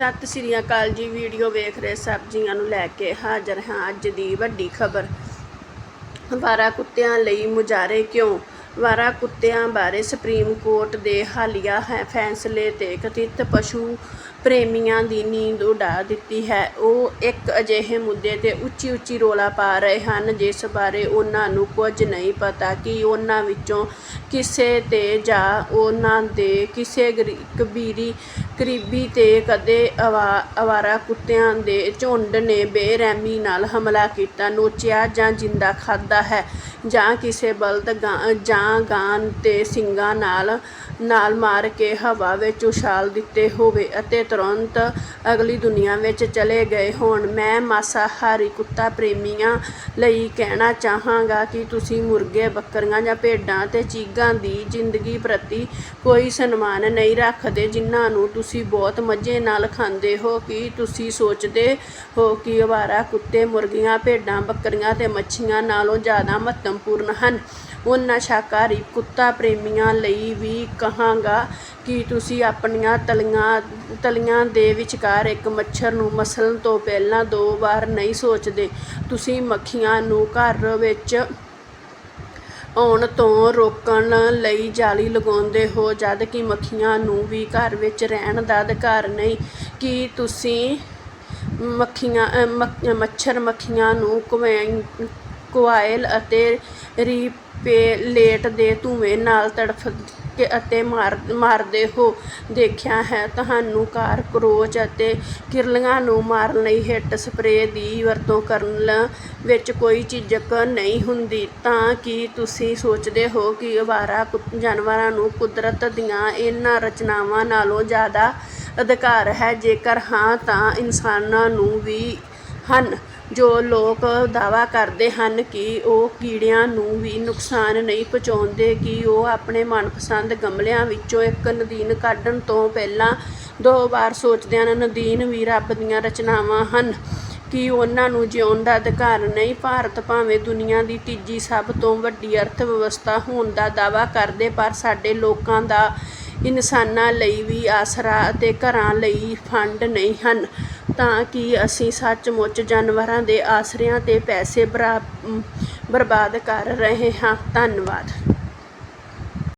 ਸਤਿ ਸ੍ਰੀ ਅਕਾਲ ਜੀ, ਵੀਡੀਓ ਵੇਖ ਰਹੇ ਸਬਜ਼ੀਆਂ ਨੂੰ ਲੈ ਕੇ ਹਾਜ਼ਰ ਹਾਂ ਅੱਜ ਦੀ ਵੱਡੀ ਖਬਰ। ਵਾਰਾ ਕੁੱਤਿਆਂ ਲਈ ਮੁਜ਼ਾਰੇ ਕਿਉਂ? ਵਾਰਾ ਕੁੱਤਿਆਂ ਬਾਰੇ ਸੁਪਰੀਮ ਕੋਰਟ ਦੇ ਹਾਲੀਆ ਫੈਸਲੇ ਤੇ ਕਥਿਤ ਪਸ਼ੂ ਪ੍ਰੇਮੀਆਂ ਦੀ ਨੀਂਦ ਉਡਾ ਦਿੱਤੀ ਹੈ। ਉਹ ਇੱਕ ਅਜਿਹੇ ਮੁੱਦੇ ਤੇ ਉੱਚੀ ਉੱਚੀ ਰੋਲਾ ਪਾ ਰਹੇ ਹਨ, ਜਿਸ ਬਾਰੇ ਉਹਨਾਂ ਨੂੰ ਕੁਝ ਨਹੀਂ ਪਤਾ ਕਿ ਉਹਨਾਂ ਵਿੱਚੋਂ ਕਿਸੇ ਤੇ ਜਾਂ ਉਹਨਾਂ ਦੇ ਕਿਸੇ ਕਬੀਰੀ ਕਰੀਬੀ ਤੇ ਕਦੇ ਅਵਾ, ਅਵਾਰਾ ਕੁੱਤਿਆਂ ਦੇ ਝੁੰਡ ਨੇ ਬੇਰਹਿਮੀ ਨਾਲ ਹਮਲਾ ਕੀਤਾ, ਨੋਚਿਆ ਜਾਂ ਜਿੰਦਾ ਖਾਧਾ ਹੈ ਜਾਂ ਕਿਸੇ ਬਲਦ ਗਾਂ, ਜਾਂ ਗਾਂ ਤੇ ਸਿੰਗਾਂ ਨਾਲ ਨਾਲ ਮਾਰ ਕੇ ਹਵਾ ਵਿੱਚ ਉਛਾਲ ਦਿੱਤੇ ਹੋਵੇ ਅਤੇ ਤੁਰੰਤ ਅਗਲੀ ਦੁਨੀਆ ਵਿੱਚ ਚਲੇ ਗਏ ਹੋਣ। ਮੈਂ ਮਾਸਾਹਾਰੀ ਕੁੱਤਾ ਪ੍ਰੇਮੀਆਂ ਲਈ ਕਹਿਣਾ ਚਾਹਾਂਗਾ ਕਿ ਤੁਸੀਂ ਮੁਰਗੇ, ਬੱਕਰੀਆਂ ਜਾਂ ਭੇਡਾਂ ਅਤੇ ਚੀਗਾਂ ਦੀ ਜ਼ਿੰਦਗੀ ਪ੍ਰਤੀ ਕੋਈ ਸਨਮਾਨ ਨਹੀਂ ਰੱਖਦੇ, ਜਿਨ੍ਹਾਂ ਨੂੰ ਤੁਸੀਂ ਤੁਸੀਂ ਬਹੁਤ ਮਜ਼ੇ ਨਾਲ ਖਾਂਦੇ ਹੋ, ਕੀ ਤੁਸੀਂ ਸੋਚਦੇ ਹੋ ਕਿ ਅਵਾਰਾ ਕੁੱਤੇ ਮੁਰਗੀਆਂ, ਭੇਡਾਂ, ਬੱਕਰੀਆਂ ਤੇ ਮੱਛੀਆਂ ਨਾਲੋਂ ਜ਼ਿਆਦਾ ਮਹੱਤਵਪੂਰਨ ਹਨ? ਉਹਨਾਂ ਸ਼ਾਕਾਹਾਰੀ ਕੁੱਤਾ ਪ੍ਰੇਮੀਆਂ ਲਈ ਵੀ ਕਹਾਂਗਾ ਕਿ ਤੁਸੀਂ ਆਪਣੀਆਂ ਤਲੀਆਂ ਤਲੀਆਂ ਦੇ ਵਿਚਕਾਰ ਇੱਕ ਮੱਛਰ ਨੂੰ ਮਸਲਣ ਤੋਂ ਪਹਿਲਾਂ ਦੋ ਵਾਰ ਨਹੀਂ ਸੋਚਦੇ। ਤੁਸੀਂ ਮੱਖੀਆਂ ਨੂੰ ਘਰ ਵਿੱਚ ਆਉਣ ਤੋਂ ਰੋਕਣ ਲਈ ਜਾਲੀ ਲਗਾਉਂਦੇ ਹੋ, ਜਦ ਕਿ ਮੱਖੀਆਂ ਨੂੰ ਵੀ ਘਰ ਵਿੱਚ ਰਹਿਣ ਦਾ ਅਧਿਕਾਰ ਨਹੀਂ। ਕੀ ਤੁਸੀਂ ਮੱਖੀਆਂ ਮੱਛਰ ਮੱਖੀਆਂ ਨੂੰ ਕੁਵੈਂ- ਕੁਆਇਲ ਅਤੇ ਰੀਪੇਲੇਟ ਦੇ ਧੂੰਏ ਨਾਲ ਤੜਫ ਕੇ ਅਤੇ ਮਾਰ, ਮਾਰਦੇ ਹੋ, ਦੇਖਿਆ ਹੈ ਤੁਹਾਨੂੰ ਕਾਰਕਰੋਚ ਅਤੇ ਕਿਰਲੀਆਂ ਨੂੰ ਮਾਰਨ ਲਈ ਹਿੱਟ ਸਪਰੇਅ ਦੀ ਵਰਤੋਂ ਕਰਨ ਵਿੱਚ ਕੋਈ ਝਿਜਕ ਨਹੀਂ ਹੁੰਦੀ। ਤਾਂ ਕੀ ਤੁਸੀਂ ਸੋਚਦੇ ਹੋ ਕਿ ਅਵਾਰਾ ਕੁ- ਜਾਨਵਰਾਂ ਨੂੰ ਕੁਦਰਤ ਦੀਆਂ ਇਹਨਾਂ ਰਚਨਾਵਾਂ ਨਾਲੋਂ ਜ਼ਿਆਦਾ ਅਧਿਕਾਰ ਹੈ? ਜੇਕਰ ਹਾਂ, ਤਾਂ ਇਨਸਾਨਾਂ ਨੂੰ ਵੀ ਹਨ। ਜੋ ਲੋਕ ਦਾਅਵਾ ਕਰਦੇ ਹਨ ਕਿ ਉਹ ਕੀੜਿਆਂ ਨੂੰ ਵੀ ਨੁਕਸਾਨ ਨਹੀਂ ਪਹੁੰਚਾਉਂਦੇ, ਕਿ ਉਹ ਆਪਣੇ ਮਨਪਸੰਦ ਗਮਲਿਆਂ ਵਿੱਚੋਂ ਇੱਕ ਨਦੀਨ ਕੱਢਣ ਤੋਂ ਪਹਿਲਾਂ ਦੋ ਵਾਰ ਸੋਚਦੇ ਹਨ, ਨਦੀਨ ਵੀ ਰੱਬ ਦੀਆਂ ਰਚਨਾਵਾਂ ਹਨ, ਕਿ ਉਹਨਾਂ ਨੂੰ ਜਿਉਣ ਦਾ ਅਧਿਕਾਰ ਨਹੀਂ। ਭਾਰਤ ਭਾਵੇਂ ਦੁਨੀਆ ਦੀ ਤੀਜੀ ਸਭ ਤੋਂ ਵੱਡੀ ਅਰਥ ਵਿਵਸਥਾ ਹੋਣ ਦਾ ਦਾਅਵਾ ਕਰਦੇ, ਪਰ ਸਾਡੇ ਲੋਕਾਂ ਦਾ ਇਨਸਾਨਾਂ ਲਈ ਵੀ ਆਸਰਾ ਅਤੇ ਘਰਾਂ ਲਈ ਫੰਡ ਨਹੀਂ ਹਨ, ਤਾਂ ਕਿ ਅਸੀਂ ਸੱਚਮੁੱਚ ਜਾਨਵਰਾਂ ਦੇ ਆਸਰਿਆਂ ਤੇ ਪੈਸੇ ਬਰਾ- ਬਰਬਾਦ ਕਰ ਰਹੇ ਹਾਂ। ਧੰਨਵਾਦ।